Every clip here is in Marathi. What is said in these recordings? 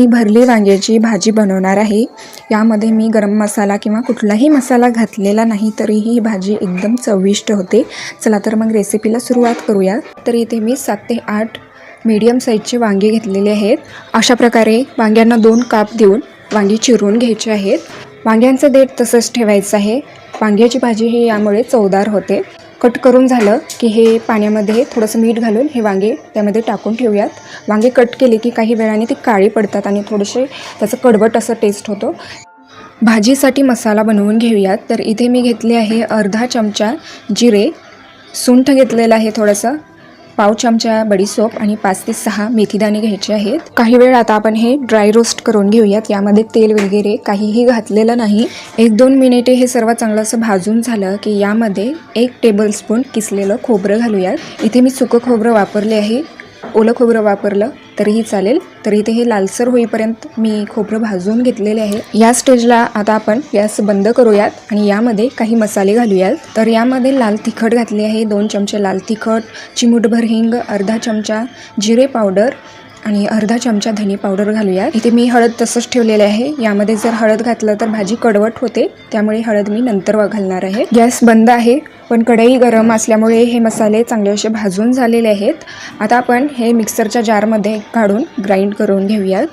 मी भरली वांग्याची भाजी बनवणार आहे. यामध्ये मी गरम मसाला किंवा कुठलाही मसाला घातलेला नाही तरीही ही भाजी एकदम चविष्ट होते. चला तर मग रेसिपीला सुरुवात करूया. तर इथे मी सात ते आठ मीडियम साईजचे वांगे घेतलेले आहेत. अशा प्रकारे वांग्यांना दोन काप देऊन वांगी चिरून घ्यायचे आहेत. वांग्यांचं देठ तसंच ठेवायचं आहे. वांग्याची भाजी ही यामुळे चवदार होते. कट करून झालं की हे पाण्यामध्ये थोडंसं मीठ घालून हे वांगे त्यामध्ये टाकून ठेवूयात. वांगे कट केले की काही वेळाने ते काळी पडतात आणि थोडेसे त्याचं कडवट असं टेस्ट होतो. भाजीसाठी मसाला बनवून घेऊयात. तर इथे मी घेतले आहे अर्धा चमचा जिरे. सुंठ घेतलेलं आहे थोडंसं. पाव चमचा बडीसोप आणि पाच ते सहा मेथीदाणे घ्यायचे आहेत. काही वेळ आता आपण हे ड्राय रोस्ट करून घेऊयात. यामध्ये तेल वगैरे काहीही घातलेलं नाही. एक दोन मिनिटे हे सर्व चांगलं असं भाजून झालं की यामध्ये एक टेबलस्पून किसलेलं खोबरं घालूयात. इथे मी सुकं खोबरं वापरले आहे. ओलं खोबरं वापरलं तरीही चालेल. तर इथे हे लालसर होईपर्यंत मी खोबरं भाजून घेतलेले आहे. या स्टेजला आता आपण गॅस बंद करूयात आणि यामध्ये काही मसाले घालूयात. तर यामध्ये लाल तिखट घातले आहे दोन चमचे लाल तिखट चिमूटभर हिंग अर्धा चमचा जिरे पावडर आणि अर्धा चमचा धने पावडर घालूया इथे मी हळद तसंच ठेवलेले आहे. यामध्ये जर हळद घातलं तर भाजी कडवट होते. त्यामुळे हळद मी नंतर घालणार आहे. गॅस बंद आहे पण कढई गरम असल्यामुळे हे मसाले चांगले असे भाजून झालेले आहेत. आता आपण हे मिक्सरच्या जारमध्ये काढून ग्राइंड करून घेऊयात.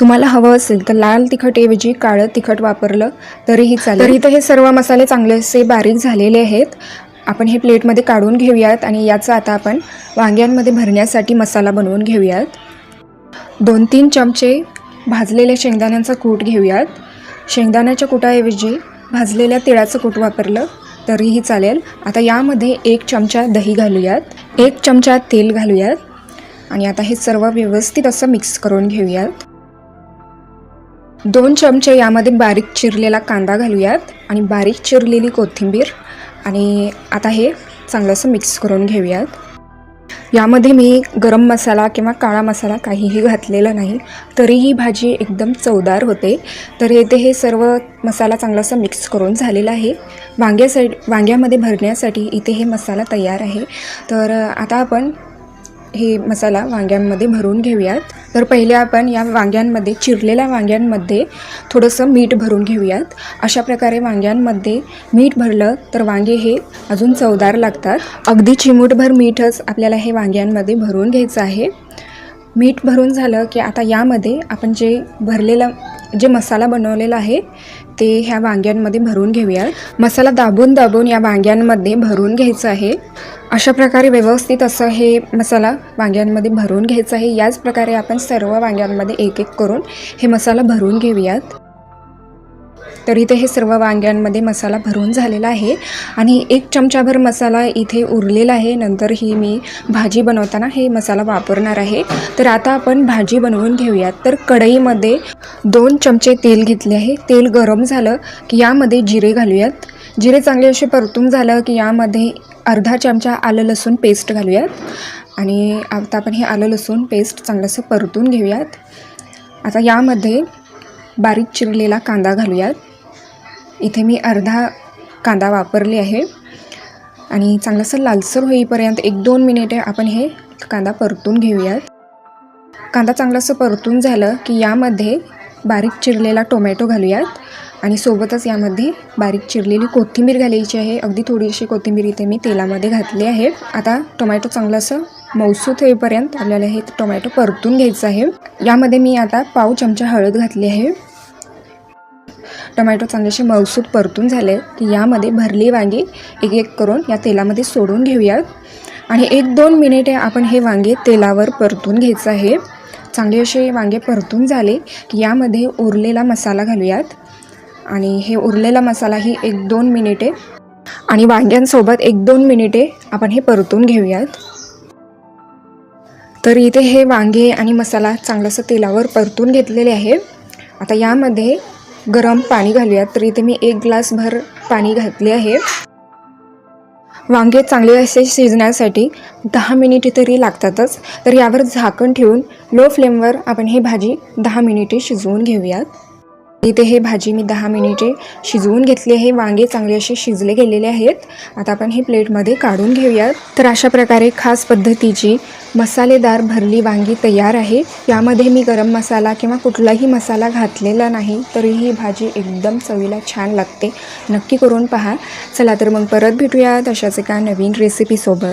तुम्हाला हवं असेल तर लाल तिखटऐवजी काळं तिखट वापरलं तरीही चालेल. तर इथं हे सर्व मसाले चांगले असे बारीक झालेले आहेत. आपण हे प्लेटमध्ये काढून घेऊयात आणि याचा आता आपण वांग्यांमध्ये भरण्यासाठी मसाला बनवून घेऊयात. दोन तीन चमचे भाजलेल्या शेंगदाण्यांचा कूट घेऊयात. शेंगदाण्याच्या कुटाऐवजी भाजलेल्या तिळाचं कूट वापरलं तरीही चालेल. आता यामध्ये एक चमचा दही घालूयात. एक चमचा तेल घालूयात. आणि आता हे सर्व व्यवस्थित असं मिक्स करून घेऊयात. दोन चमचे यामध्ये बारीक चिरलेला कांदा घालूयात आणि बारीक चिरलेली कोथिंबीर. आणि आता हे चांगलं असं मिक्स करून घेऊयात. यामध्ये मी गरम मसाला किंवा काळा मसाला काहीही घातलेला नाही तरीही भाजी एकदम चवदार होते. तर येथे हे सर्व मसाला चांगला असा मिक्स करून झालेला आहे. वांग्या साईड वांग्यामध्ये भरण्यासाठी इथे हे मसाला तयार आहे. तर आता आपण हे मसाला वांग्यांमध्ये भरून घेऊयात. तर पहिले आपण या वांग्यांमध्ये चिरलेल्या वांग्यांमध्ये थोडंसं मीठ भरून घेऊयात. अशा प्रकारे वांग्यांमध्ये मीठ भरलं तर वांगे हे अजून चवदार लागतात. अगदी चिमूटभर मीठच आपल्याला हे वांग्यांमध्ये भरून घ्यायचं आहे. मीठ भरून झालं की आता यामध्ये आपण जे भरलेलं जे मसाला बनवलेला आहे ते ह्या वांग्यांमध्ये भरून घेऊयात. मसाला दाबून दाबून या वांग्यांमध्ये भरून घ्यायचं आहे. अशा प्रकारे व्यवस्थित असं हे मसाला वांग्यांमध्ये भरून घ्यायचं आहे. याच प्रकारे आपण सर्व वांग्यांमध्ये एक एक करून हे मसाला भरून घेऊयात. तर इथे हे सर्व वांग्यांमध्ये मसाला भरून झालेला आहे. आणि एक चमचाभर मसाला इथे उरलेला आहे. नंतर ही मी भाजी बनवताना हे मसाला वापरणार आहे. तर आता आपण भाजी बनवून घेऊयात. तर कढईमध्ये दोन चमचे तेल घेतले आहे. तेल गरम झालं की यामध्ये जिरे घालूयात. जिरे चांगले असे परतून झालं की यामध्ये अर्धा चमचा आलं लसूण पेस्ट घालूयात. आणि आता आपण हे आलं लसूण पेस्ट चांगलं असं परतून घेऊयात. आता यामध्ये बारीक चिरलेला कांदा घालूयात. इथे मी अर्धा कांदा वापरले आहे. आणि चांगलंसं लालसर होईपर्यंत एक दोन मिनिटे आपण हे कांदा परतून घेऊयात. कांदा चांगलंसं परतून झालं की यामध्ये बारीक चिरलेला टोमॅटो घालूयात. आणि सोबतच यामध्ये बारीक चिरलेली कोथिंबीर घालायची आहे. अगदी थोडीशी कोथिंबीर इथे मी तेलामध्ये घातली आहे. आता टोमॅटो चांगलं असं मौसूत होईपर्यंत आपल्याला हे टोमॅटो परतून घ्यायचं आहे. यामध्ये मी आता पाव चमचा हळद घातली आहे. टोमॅटो चांगलेसे मौसूत परतून झाले. की यामध्ये भरली वांगी एक एक करून या तेलामध्ये सोडून घेऊयात आणि एक दोन मिनिटे आपण हे वांगे तेलावर परतून घ्यायचं आहे. चांगले असे वांगे परतून झाले की यामध्ये उरलेला मसाला घालूयात. आणि हे उरलेला मसालाही एक दोन मिनिटे आणि वांग्यांसोबत एक दोन मिनिटे आपण हे परतून घेऊयात. तर इथे हे वांगे आणि मसाला चांगलंसं तेलावर परतून घेतलेले आहे. आता यामध्ये गरम पाणी घालूयात. तर इथे मी एक ग्लासभर पाणी घातले आहे. वांगे चांगले असे शिजण्यासाठी दहा मिनिटे तरी लागतातच. तर यावर झाकण ठेवून लो फ्लेमवर आपण ही भाजी दहा मिनिटे शिजवून घेऊयात. इथे हे भाजी मी दहा मिनिटे शिजवून घेतली आहे. वांगे चांगले असे शिजले गेलेले आहेत. आता आपण हे प्लेटमध्ये काढून घेऊयात. तर अशा प्रकारे खास पद्धतीची मसालेदार भरली वांगी तयार आहे. यामध्ये मी गरम मसाला किंवा कुठलाही मसाला घातलेला नाही तरी ही भाजी एकदम चवीला छान लागते. नक्की करून पहा. चला तर मग परत भेटूयात अशाच एका नवीन रेसिपीसोबत